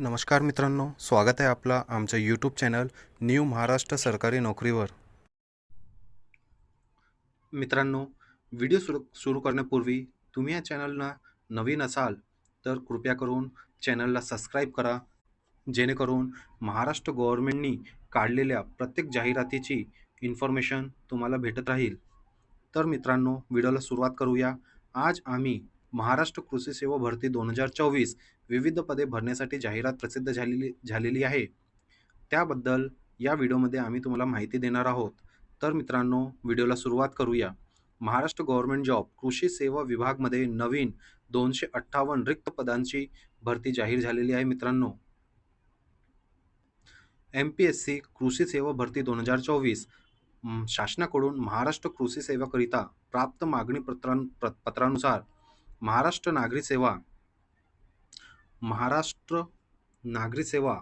नमस्कार मित्रांनो स्वागत आहे आपला आमच्या यूट्यूब चॅनल न्यू महाराष्ट्र सरकारी नोकरीवर. मित्रांनो व्हिडिओ सुरू सुरू करण्यापूर्वी तुम्ही या चॅनलला नवीन असाल तर कृपया करून चॅनलला सबस्क्राईब करा. जेणेकरून महाराष्ट्र गव्हर्मेंटनी काढलेल्या प्रत्येक जाहिरातीची इन्फॉर्मेशन तुम्हाला भेटत राहील. तर मित्रांनो व्हिडिओला सुरुवात करूया. आज आम्ही महाराष्ट्र कृषी सेवा भरती दोन हजार चोवीस विविध पदे भरण्यासाठी जाहिरात प्रसिद्ध झालेली झालेली आहे. त्याबद्दल या व्हिडिओमध्ये आम्ही तुम्हाला माहिती देणार आहोत. तर मित्रांनो व्हिडिओला सुरुवात करूया. महाराष्ट्र गव्हर्नमेंट जॉब कृषी सेवा विभागमध्ये नवीन दोनशे अठ्ठावन्न रिक्त पदांची भरती जाहीर झालेली आहे मित्रांनो. एम पी एस सी कृषी सेवा भरती दोन हजार चोवीस शासनाकडून महाराष्ट्र कृषी सेवाकरिता प्राप्त मागणी पत्रां प्र- पत्रानुसार महाराष्ट्र नागरी सेवा महाराष्ट्र नागरी सेवा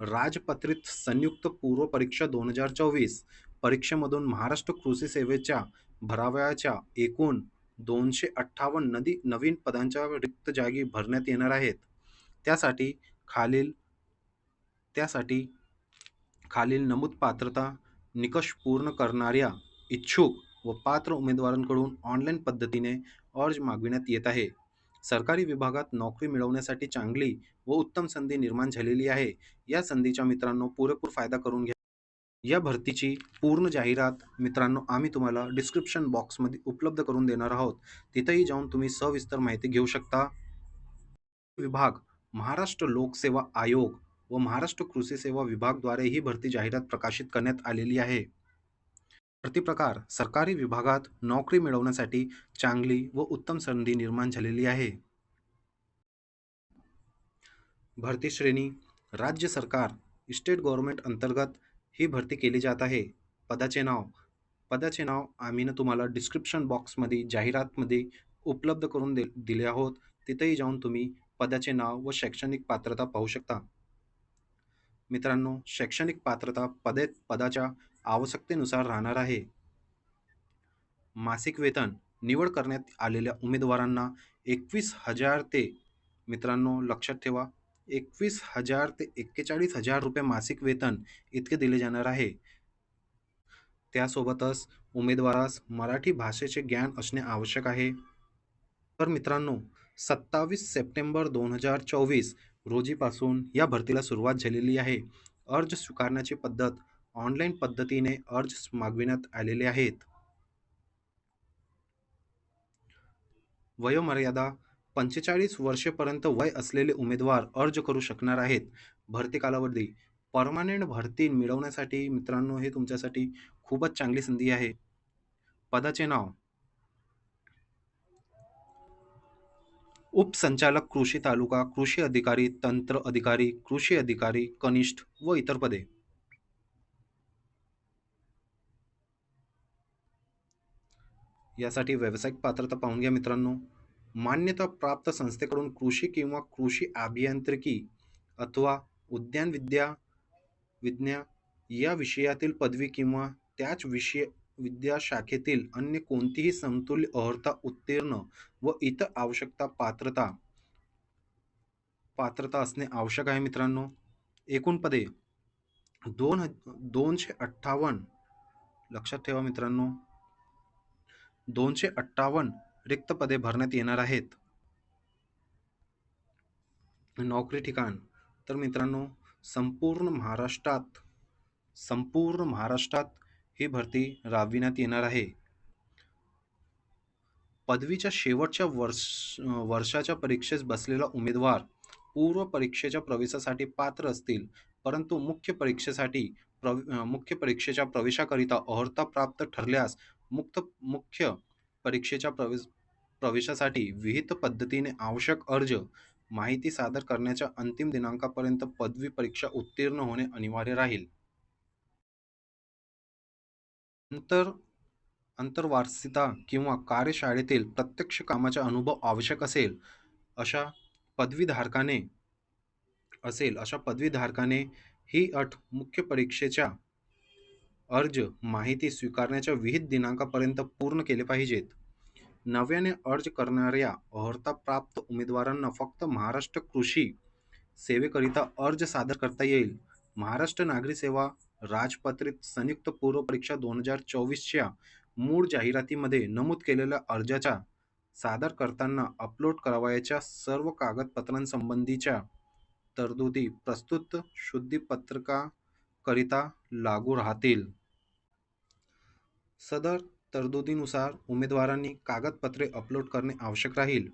राजपत्रित संयुक्त पूर्व परीक्षा दोन हजार चोवीस परीक्षेमधून महाराष्ट्र कृषी सेवेच्या भरावयाच्या एकूण दोनशे अठ्ठावन्न नदी नवीन पदांच्या रिक्त जागी भरण्यात येणार आहेत. त्यासाठी खालील त्यासाठी खालील नमूद पात्रता निकष पूर्ण करणाऱ्या इच्छुक व पात्र उमेदवारांकडून ऑनलाईन पद्धतीने अर्ज मागविण्यात येत आहे. सरकारी विभागात नोकरी मिळवण्यासाठी चांगली व उत्तम संधी निर्माण झालेली आहे. या संधीच्या मित्रांनो पुरेपूर फायदा करून घ्या. या भरतीची पूर्ण जाहिरात मित्रांनो आम्ही तुम्हाला डिस्क्रिप्शन बॉक्समध्ये उपलब्ध करून देणार आहोत. तिथेही जाऊन तुम्ही सविस्तर माहिती घेऊ शकता. विभाग महाराष्ट्र लोकसेवा आयोग व महाराष्ट्र कृषी सेवा विभागद्वारे ही भरती जाहिरात प्रकाशित करण्यात आलेली आहे. भरती प्रकार सरकारी विभागात नोकरी मिळवण्यासाठी चांगली व उत्तम संधी निर्माण झालेली आहे. भरती श्रेणी राज्य सरकार स्टेट गव्हर्नमेंट अंतर्गत ही भरती केली जात आहे. पदाचे नाव पदाचे नाव आम्ही ना तुम्हाला डिस्क्रिप्शन बॉक्समध्ये जाहिरातमध्ये उपलब्ध करून दे दिले आहोत. तिथेही जाऊन तुम्ही पदाचे नाव व शैक्षणिक पात्रता पाहू शकता. मित्रांनो शैक्षणिक पात्रता पदे पदाच्या आवश्यकतेनुसार राहणार आहे. मासिक वेतन निवड करण्यात आलेल्या उमेदवारांना एकवीस हजार ते मित्रांनो लक्षात ठेवा एकवीस हजार ते एक्केचाळीस हजार रुपये मासिक वेतन इतके दिले जाणार आहे. त्यासोबतच उमेदवारास मराठी भाषेचे ज्ञान असणे आवश्यक आहे. तर मित्रांनो सत्तावीस सप्टेंबर दोन हजार चोवीस रोजीपासून या भरतीला सुरुवात झालेली आहे. अर्ज स्वीकारण्याची पद्धत ऑनलाईन पद्धतीने अर्ज मागविण्यात आलेले आहेत. वयोमर्यादा पंचेचाळीस वर्षेपर्यंत वय असलेले उमेदवार अर्ज करू शकणार आहेत. भरती कालावधी परमानंट भरती मिळवण्यासाठी मित्रांनो हे तुमच्यासाठी खूपच चांगली संधी आहे. पदाचे नाव. उपसंचालक कृषी तालुका कृषी अधिकारी तंत्र अधिकारी कृषी अधिकारी कनिष्ठ व इतर पदे. यासाठी व्यावसायिक पात्रता पाहून घ्या मित्रांनो. मान्यता प्राप्त संस्थेकडून कृषी किंवा कृषी अभियांत्रिकी अथवा उद्यान विद्या विज्ञा या विषयातील पदवी किंवा त्याच विषय विद्याशाखेतील अन्य कोणतीही समतुल्य अर्हता उत्तीर्ण व इतर आवश्यकता पात्रता पात्रता असणे आवश्यक आहे मित्रांनो. एकूण पदे दोन दोनशे अठ्ठावन्न. लक्षात ठेवा मित्रांनो. दोनशे अठ्ठावन्न रिक्त पदे भरण्यात येणार आहेत. नोकरी ठिकाण. तर मित्रांनो संपूर्ण महाराष्ट्रात संपूर्ण महाराष्ट्रात ही भरती राबविण्यात येणार आहे. पदवीच्या शेवटच्या वर्ष वर्षाच्या परीक्षेस बसलेला उमेदवार पूर्व परीक्षेच्या प्रवेशासाठी पात्र असतील परंतु मुख्य परीक्षेसाठी प्रव मुख्य परीक्षेच्या प्रवेशाकरिता अर्हता प्राप्त ठरल्यास मुक्त मुख्य परीक्षेच्या प्रवेश प्रवेशासाठी विहित पद्धतीने आवश्यक अर्ज माहिती सादर करण्याच्या अंतिम दिनांकापर्यंत पदवी परीक्षा उत्तीर्ण होणे अनिवार्य राहील. अंतर अंतर्वासिता किंवा कार्यशाळेतील प्रत्यक्ष कामाचा अनुभव आवश्यक असेल अशा पदवीधारकाने असेल अशा पदवीधारकाने ही अट मुख्य परीक्षेच्या अर्ज माहिती स्वीकारण्याच्या विहित दिनांकापर्यंत पूर्ण केले पाहिजेत. नव्याने अर्ज करणाऱ्या अर्हता प्राप्त उमेदवारांना फक्त महाराष्ट्र कृषी सेवेकरिता अर्ज सादर करता येईल. महाराष्ट्र नागरी सेवा राजपत्रित संयुक्त पूर्व परीक्षा दोन हजार चोवीसच्या मूळ जाहिरातीमध्ये नमूद केलेल्या अर्जाच्या सादर करताना अपलोड करावयाच्या सर्व कागदपत्रांसंबंधीच्या तरतुदी प्रस्तुत शुद्धीपत्रका करिता लागू राहतील. सदर तरतुदीनुसार उमेदवारांनी कागदपत्रे अपलोड करणे आवश्यक राहील.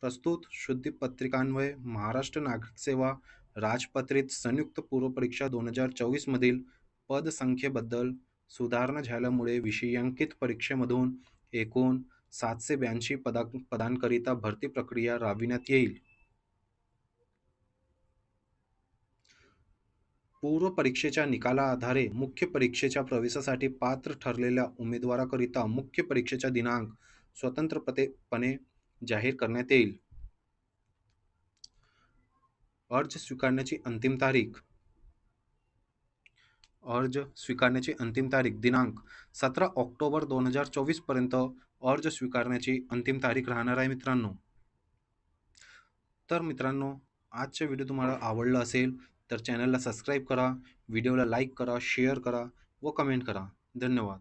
प्रस्तुत शुद्धीपत्रिकान्वये महाराष्ट्र नागरिक सेवा राजपत्रित संयुक्त पूर्वपरीक्षा दोन हजार चोवीसमधील पदसंख्येबद्दल सुधारणा झाल्यामुळे विषयांकित परीक्षेमधून एकूण सातशे ब्याऐंशी पदा पदांकरिता भरती प्रक्रिया राबविण्यात येईल. पूर्व परीक्षेच्या निकालाआधारे मुख्य परीक्षेच्या प्रवेशासाठी पात्र ठरलेल्या उमेदवाराकरिता मुख्य परीक्षेचा दिनांक स्वतंत्रपणे जाहीर करण्यात येईल. अर्ज स्वीकारण्याची अंतिम तारीख. अर्ज स्वीकारण्याची अंतिम तारीख दिनांक सतरा ऑक्टोबर दोन हजार चोवीसपर्यंत अर्ज स्वीकारण्याची अंतिम तारीख राहणार आहे मित्रांनो. तर मित्रांनो आजचा व्हिडिओ तुम्हाला आवडला असेल तर चॅनलला सबस्क्राईब करा व्हिडिओला लाईक करा शेअर करा व कमेंट करा. धन्यवाद.